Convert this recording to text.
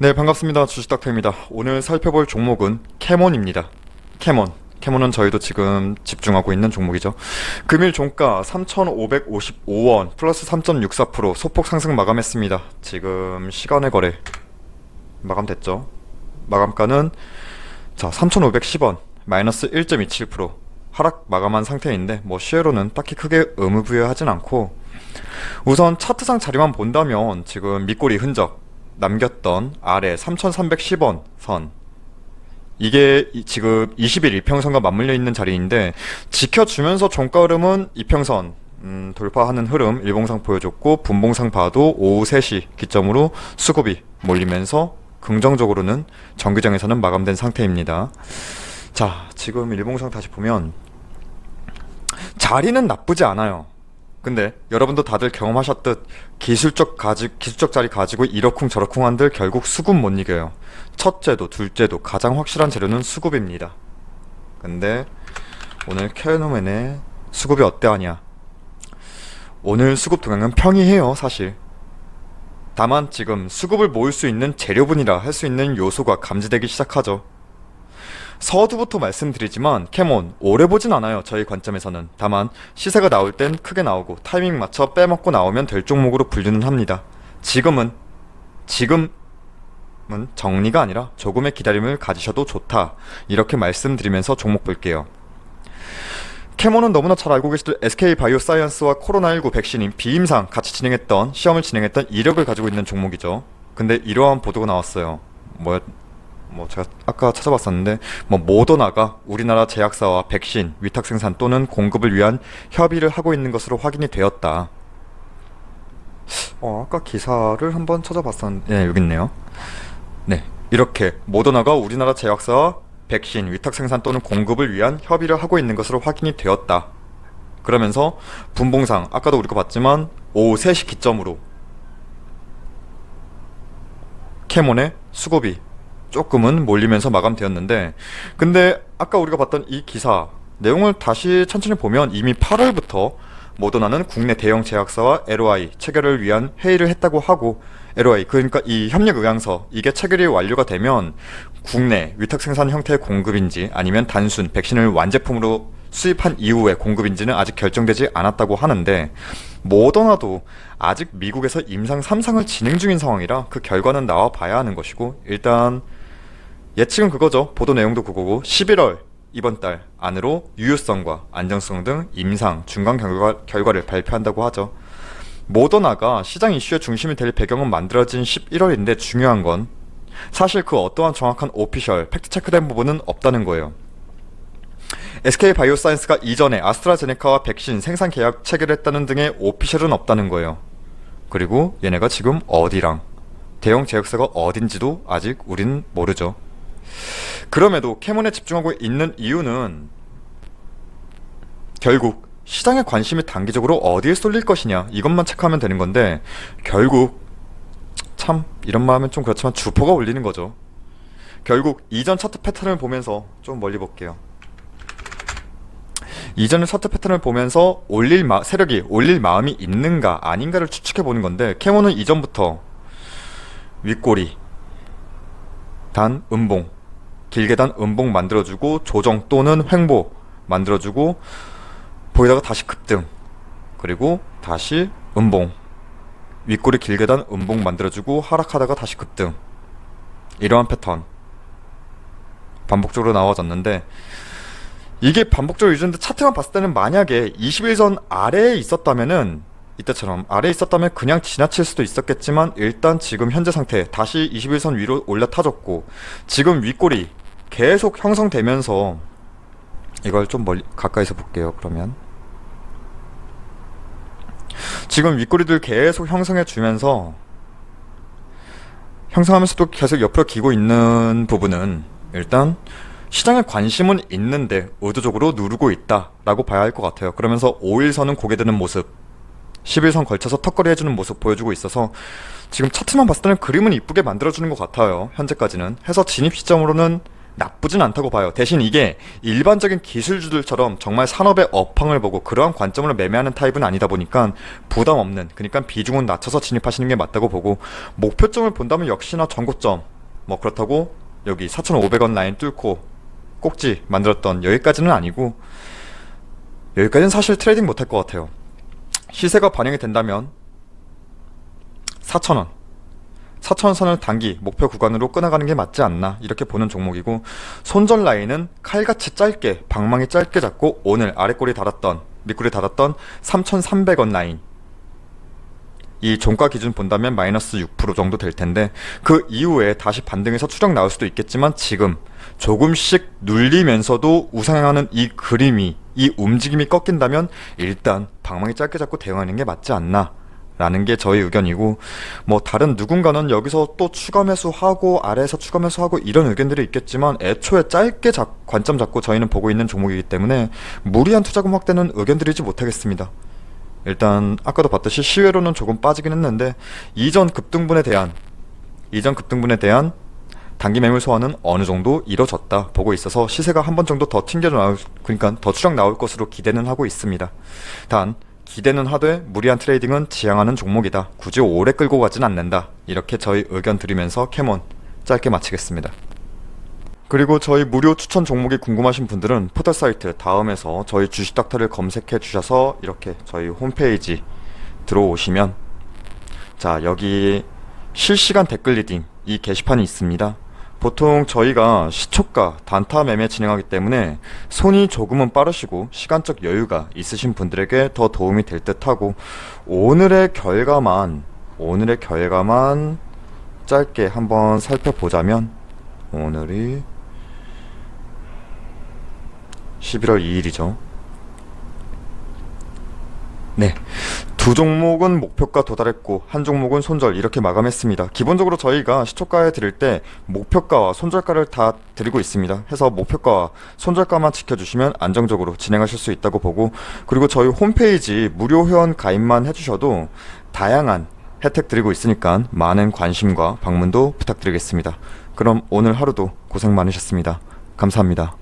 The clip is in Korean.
네, 반갑습니다. 주식닥터입니다. 오늘 살펴볼 종목은 캐몬입니다. 캐몬. 캐몬은 저희도 지금 집중하고 있는 종목이죠. 금일 종가 3,555원 플러스 3.64% 소폭 상승 마감했습니다. 지금 시간의 거래 마감됐죠. 마감가는 자 3,510원 마이너스 1.27% 하락 마감한 상태인데 뭐 시에로는 딱히 크게 의무 부여하진 않고 우선 차트상 자리만 본다면 지금 밑꼬리 흔적 남겼던 아래 3,310원 선 이게 이- 지금 20일 이평선과 맞물려 있는 자리인데 지켜주면서 종가 흐름은 이평선 음, 돌파하는 흐름 일봉상 보여줬고 분봉상 봐도 오후 3시 기점으로 수급이 몰리면서 긍정적으로는 정규장에서는 마감된 상태입니다. 자, 지금 일봉상 다시 보면 자리는 나쁘지 않아요. 근데 여러분도 다들 경험하셨듯 기술적 가지 기술적 자리 가지고 이러쿵 저러쿵 한들 결국 수급 못 이겨요. 첫째도 둘째도 가장 확실한 재료는 수급입니다. 근데 오늘 캐노맨의 수급이 어때하냐? 오늘 수급 동향은 평이해요, 사실. 다만 지금 수급을 모을 수 있는 재료분이라 할 수 있는 요소가 감지되기 시작하죠. 서두부터 말씀드리지만 캐몬 오래 보진 않아요 저희 관점에서는. 다만 시세가 나올 땐 크게 나오고 타이밍 맞춰 빼먹고 나오면 될 종목으로 분류는 합니다. 지금은 지금은 정리가 아니라 조금의 기다림을 가지셔도 좋다. 이렇게 말씀드리면서 종목 볼게요. 캐몬은 너무나 잘 알고 계시듯 SK 바이오사이언스와 코로나19 백신인 비임상 같이 진행했던 시험을 진행했던 이력을 가지고 있는 종목이죠. 근데 이러한 보도가 나왔어요. 뭐였 뭐 제가 아까 찾아봤었는데 뭐 모더나가 우리나라 제약사와 백신 위탁 생산 또는 공급을 위한 협의를 하고 있는 것으로 확인이 되었다. 어 아까 기사를 한번 찾아봤었는데 네, 여기 있네요. 네 이렇게 모더나가 우리나라 제약사와 백신 위탁 생산 또는 공급을 위한 협의를 하고 있는 것으로 확인이 되었다. 그러면서 분봉상 아까도 우리가 봤지만 오후 3시 기점으로 캐몬의 수급이 조금은 몰리면서 마감되었는데 근데 아까 우리가 봤던 이 기사 내용을 다시 천천히 보면 이미 8월부터 모더나는 국내 대형 제약사와 LOI 체결을 위한 회의를 했다고 하고 LOI 그러니까 이 협력 의향서 이게 체결이 완료가 되면 국내 위탁 생산 형태의 공급인지 아니면 단순 백신을 완제품으로 수입한 이후의 공급인지는 아직 결정되지 않았다고 하는데 모더나도 아직 미국에서 임상 3상을 진행 중인 상황이라 그 결과는 나와 봐야 하는 것이고 일단 예측은 그거죠. 보도 내용도 그거고 11월 이번 달 안으로 유효성과 안정성 등 임상 중간 결과, 결과를 발표한다고 하죠. 모더나가 시장 이슈의 중심이 될 배경은 만들어진 11월인데 중요한 건 사실 그 어떠한 정확한 오피셜 팩트 체크된 부분은 없다는 거예요. SK 바이오사이언스가 이전에 아스트라제네카와 백신 생산 계약 체결했다는 등의 오피셜은 없다는 거예요. 그리고 얘네가 지금 어디랑 대형 제약사가 어딘지도 아직 우린 모르죠. 그럼에도 캐몬에 집중하고 있는 이유는 결국 시장의 관심이 단기적으로 어디에 쏠릴 것이냐 이것만 체크하면 되는 건데 결국 참 이런 말하면 좀 그렇지만 주포가 올리는 거죠. 결국 이전 차트 패턴을 보면서 좀 멀리 볼게요. 이전의 차트 패턴을 보면서 올릴 마, 세력이 올릴 마음이 있는가 아닌가를 추측해 보는 건데 캐몬은 이전부터 윗꼬리 단 음봉 길게 단 음봉 만들어주고 조정 또는 횡보 만들어주고 보이다가 다시 급등 그리고 다시 음봉. 윗꼬리 길게 단 음봉 만들어주고 하락하다가 다시 급등. 이러한 패턴 반복적으로 나와졌는데 이게 반복적으로 유지인데 차트만 봤을 때는 만약에 21선 아래에 있었다면은 이때처럼 아래에 있었다면 그냥 지나칠 수도 있었겠지만 일단 지금 현재 상태 다시 21선 위로 올라타졌고 지금 윗골이 계속 형성되면서 이걸 좀 멀리 가까이서 볼게요 그러면 지금 윗꼬리들 계속 형성해 주면서 형성하면서도 계속 옆으로 기고 있는 부분은 일단 시장에 관심은 있는데 의도적으로 누르고 있다라고 봐야 할 것 같아요. 그러면서 5일선은 고개 드는 모습, 11선 걸쳐서 턱걸이 해주는 모습 보여주고 있어서 지금 차트만 봤을 때는 그림은 이쁘게 만들어주는 것 같아요. 현재까지는. 해서 진입 시점으로는 나쁘진 않다고 봐요. 대신 이게 일반적인 기술주들처럼 정말 산업의 업황을 보고 그러한 관점으로 매매하는 타입은 아니다 보니까 부담 없는, 그러니까 비중은 낮춰서 진입하시는 게 맞다고 보고 목표점을 본다면 역시나 전고점. 뭐 그렇다고 여기 4,500원 라인 뚫고 꼭지 만들었던 여기까지는 아니고 여기까지는 사실 트레이딩 못할 것 같아요. 시세가 반영이 된다면 4,000원. 4,000원 선을 단기 목표 구간으로 끊어가는 게 맞지 않나 이렇게 보는 종목이고 손절 라인은 칼같이 짧게 방망이 짧게 잡고 오늘 아래꼬리 달았던 밑꼬리 달았던 3,300원 라인 이 종가 기준 본다면 마이너스 6% 정도 될 텐데 그 이후에 다시 반등해서 추락 나올 수도 있겠지만 지금 조금씩 눌리면서도 우상향하는 이 그림이 이 움직임이 꺾인다면 일단 방망이 짧게 잡고 대응하는 게 맞지 않나 라는 게 저희 의견이고 뭐 다른 누군가는 여기서 또 추가 매수하고 아래에서 추가 매수하고 이런 의견들이 있겠지만 애초에 짧게 잡- 관점 잡고 저희는 보고 있는 종목이기 때문에 무리한 투자금 확대는 의견 드리지 못하겠습니다. 일단 아까도 봤듯이 시외로는 조금 빠지긴 했는데 이전 급등분에 대한 이전 급등분에 대한 단기 매물 소화는 어느 정도 이뤄졌다 보고 있어서 시세가 한 번 정도 더 튕겨 나올 그러니까 더 추락 나올 것으로 기대는 하고 있습니다. 단 기대는 하되 무리한 트레이딩은 지향하는 종목이다. 굳이 오래 끌고 가진 않는다. 이렇게 저희 의견 드리면서 캐몬 짧게 마치겠습니다. 그리고 저희 무료 추천 종목이 궁금하신 분들은 포털 사이트 다음에서 저희 주식 닥터를 검색해 주셔서 이렇게 저희 홈페이지 들어오시면 자 여기 실시간 댓글 리딩 이 게시판이 있습니다. 보통 저희가 시초가 단타 매매 진행하기 때문에 손이 조금은 빠르시고 시간적 여유가 있으신 분들에게 더 도움이 될 듯하고 오늘의 결과만 오늘의 결과만 짧게 한번 살펴보자면 오늘이 11월 2일이죠. 네. 두 종목은 목표가 도달했고 한 종목은 손절 이렇게 마감했습니다. 기본적으로 저희가 시초가에 드릴 때 목표가와 손절가를 다 드리고 있습니다. 해서 목표가와 손절가만 지켜주시면 안정적으로 진행하실 수 있다고 보고 그리고 저희 홈페이지 무료 회원 가입만 해주셔도 다양한 혜택 드리고 있으니까 많은 관심과 방문도 부탁드리겠습니다. 그럼 오늘 하루도 고생 많으셨습니다. 감사합니다.